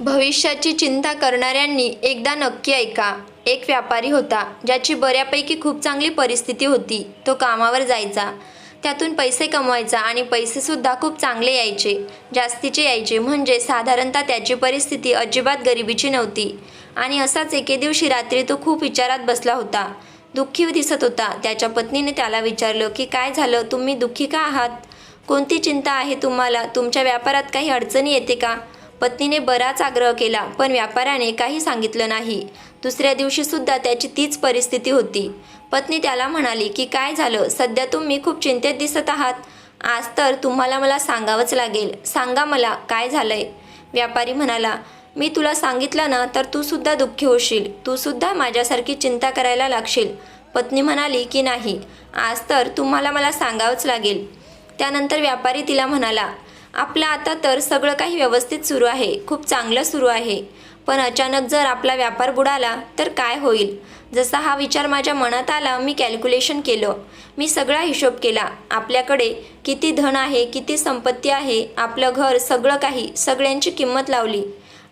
भविष्याची चिंता करणाऱ्यांनी एकदा नक्की ऐका. एक व्यापारी होता ज्याची बऱ्यापैकी खूप चांगली परिस्थिती होती. तो कामावर जायचा. त्यातून पैसे कमवायचा आणि पैसेसुद्धा खूप चांगले यायचे. जास्तीचे यायचे म्हणजे साधारणतः त्याची परिस्थिती अजिबात गरिबीची नव्हती. आणि असाच एके दिवशी रात्री तो खूप विचारात बसला होता. दुःखी दिसत होता. त्याच्या पत्नीने त्याला विचारलं की काय झालं? तुम्ही दुःखी का आहात? कोणती चिंता आहे तुम्हाला? तुमच्या व्यापारात काही अडचणी येते का? पत्नीने बराच आग्रह केला पण व्यापाऱ्याने काही सांगितलं नाही. दुसऱ्या दिवशी सुद्धा त्याची तीच परिस्थिती होती. पत्नी त्याला म्हणाली की काय झालं? सध्या तुम्ही खूप चिंतेत दिसत आहात. आज तर तुम्हाला मला सांगावंच लागेल. सांगा मला काय झालंय? व्यापारी म्हणाला मी तुला सांगितलं ना तर तू सुद्धा दुःखी होशील. तू सुद्धा माझ्यासारखी चिंता करायला लागशील. पत्नी म्हणाली की नाही. आज तर तुम्हाला मला सांगावंच लागेल. त्यानंतर व्यापारी तिला म्हणाला आपलं आता तर सगळं काही व्यवस्थित सुरू आहे. खूप चांगलं सुरू आहे. पण अचानक जर आपला व्यापार बुडाला तर काय होईल? जसा हा विचार माझ्या मनात आला मी कॅल्क्युलेशन केलं. मी सगळा हिशोब केला. आपल्याकडे किती धन आहे किती संपत्ती आहे आपलं घर सगळं काही सगळ्यांची किंमत लावली.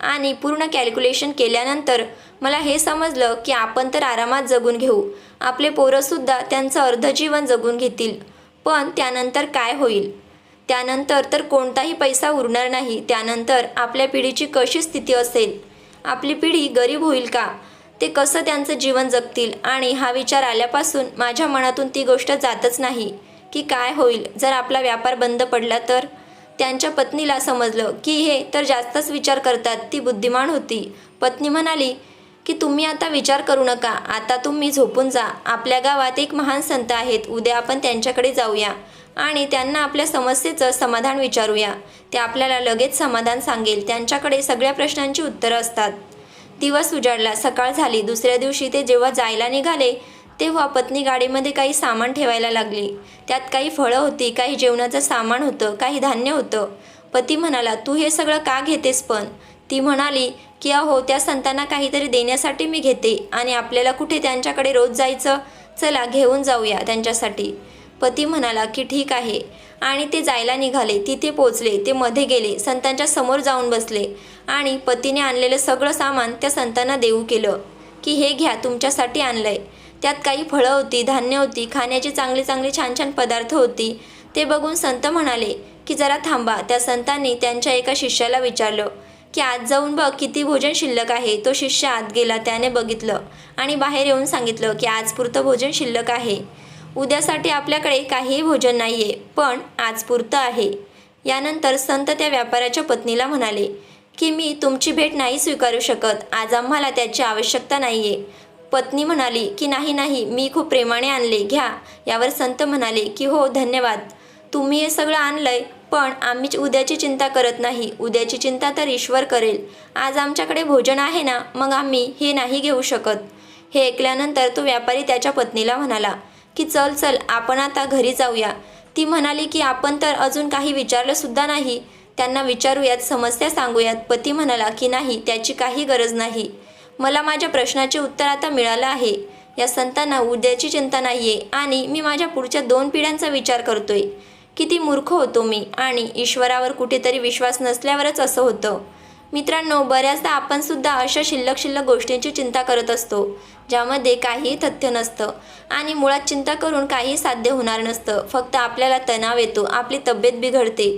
आणि पूर्ण कॅल्क्युलेशन केल्यानंतर मला हे समजलं की आपण तर आरामात जगून घेऊ. आपले पोरंसुद्धा त्यांचं अर्ध जीवन जगून घेतील. पण त्यानंतर काय होईल? त्यानंतर तर कोणताही पैसा उरणार नाही. त्यानंतर आपल्या पिढीची कशी स्थिती असेल? आपली पिढी गरीब होईल का? ते कसं त्यांचं जीवन जगतील? आणि हा विचार आल्यापासून माझ्या मनातून ती गोष्ट जातच नाही. की काय होईल? जर आपला व्यापार बंद पडला तर? त्यांच्या पत्नीला समजलं की हे तर जास्तच विचार करतात. ती बुद्धिमान होती. पत्नी म्हणाली की तुम्ही आता विचार करू नका. आता तुम्ही झोपून जा. आपल्या गावात एक महान संत आहेत. उद्या आपण त्यांच्याकडे जाऊया. आणि त्यांना आपल्या समस्येचं समाधान विचारूया. ते आपल्याला लगेच समाधान सांगेल. त्यांच्याकडे सगळ्या प्रश्नांची उत्तरं असतात. दिवस उजाडला. सकाळ झाली. दुसऱ्या दिवशी ते जेव्हा जायला निघाले तेव्हा पत्नी गाडीमध्ये काही सामान ठेवायला लागली. त्यात काही फळं होती काही जेवणाचं सामान होतं काही धान्य होतं. पती म्हणाला तू हे सगळं का घेतेस पण? ती म्हणाली की अहो त्या संतांना काहीतरी देण्यासाठी मी घेते आणि आपल्याला कुठे त्यांच्याकडे रोज जायचं? चला घेऊन जाऊया त्यांच्यासाठी. पती म्हणाला की ठीक आहे. आणि ते जायला निघाले. तिथे पोचले ते मध्ये गेले. संतांच्या समोर जाऊन बसले. आणि पतीने आणलेलं सगळं सामान त्या संतांना देऊ केलं. की हे घ्या तुमच्यासाठी आणलंय. त्यात काही फळं होती धान्य होती खाण्याची चांगली चांगली छान छान पदार्थ होती. ते बघून संत म्हणाले की जरा थांबा. त्या संतांनी त्यांच्या एका शिष्याला विचारलं की आज जाऊन बघ किती भोजन शिल्लक आहे. तो शिष्य आत गेला. त्याने बघितलं आणि बाहेर येऊन सांगितलं की आज पुरतं भोजन शिल्लक आहे. उद्यासाठी आपल्याकडे काहीही भोजन नाही आहे पण आज पुरतं आहे. यानंतर संत त्या व्यापाऱ्याच्या पत्नीला म्हणाले की मी तुमची भेट नाही स्वीकारू शकत. आज आम्हाला त्याची आवश्यकता नाही आहे पत्नी म्हणाली की नाही नाही मी खूप प्रेमाने आणले. घ्या. यावर संत म्हणाले की हो धन्यवाद. तुम्ही हे सगळं आणलंय पण आम्ही उद्याची चिंता करत नाही. उद्याची चिंता तर ईश्वर करेल. आज आमच्याकडे भोजन आहे ना मग आम्ही हे नाही घेऊ शकत. हे ऐकल्यानंतर तो व्यापारी त्याच्या पत्नीला म्हणाला की चल चल आपण आता घरी जाऊया. ती म्हणाली की आपण तर अजून काही विचारलंसुद्धा नाही. त्यांना विचारूयात समस्या सांगूयात. पती म्हणाला की नाही त्याची काही गरज नाही. मला माझ्या प्रश्नाचे उत्तर आता मिळालं आहे. या संतांना उद्याची चिंता नाही आहे आणि मी माझ्या पुढच्या दोन पिढ्यांचा विचार करतोय. किती मूर्ख होतो मी आणि ईश्वरावर कुठेतरी विश्वास नसल्यावरच असं होतं. मित्रांनो बऱ्याचदा आपण सुद्धा अशा शिल्लक शिल्लक गोष्टींची चिंता करत असतो ज्यामध्ये काहीही तथ्य नसतं आणि मुळात चिंता करून काही साध्य होणार नसतं. फक्त आपल्याला तणाव येतो आपली तब्येत बिघडते.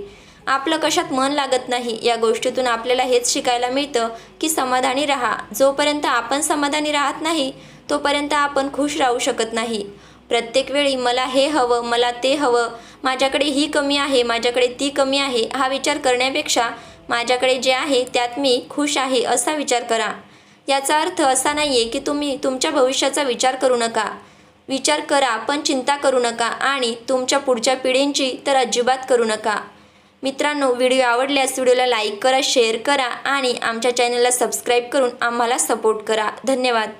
आपलं कशात मन लागत नाही या गोष्टीतून आपल्याला हेच शिकायला मिळतं की समाधानी राहा. जोपर्यंत आपण समाधानी राहत नाही तोपर्यंत आपण खुश राहू शकत नाही. प्रत्येक वेळी मला हे हवं मला ते हवं माझ्याकडे ही कमी आहे माझ्याकडे ती कमी आहे हा विचार करण्यापेक्षा माझ्याकडे जे आहे त्यात मी खुश आहे असा विचार करा. याचा अर्थ असा नाही आहे की तुम्ही तुमच्या भविष्याचा विचार करू नका. विचार करा पण चिंता करू नका आणि तुमच्या पुढच्या पिढींची तर अजिबात करू नका. मित्रांनो व्हिडिओ आवडल्यास व्हिडिओला लाईक करा शेअर करा आणि आमच्या चॅनलला सबस्क्राईब करून आम्हाला सपोर्ट करा. धन्यवाद.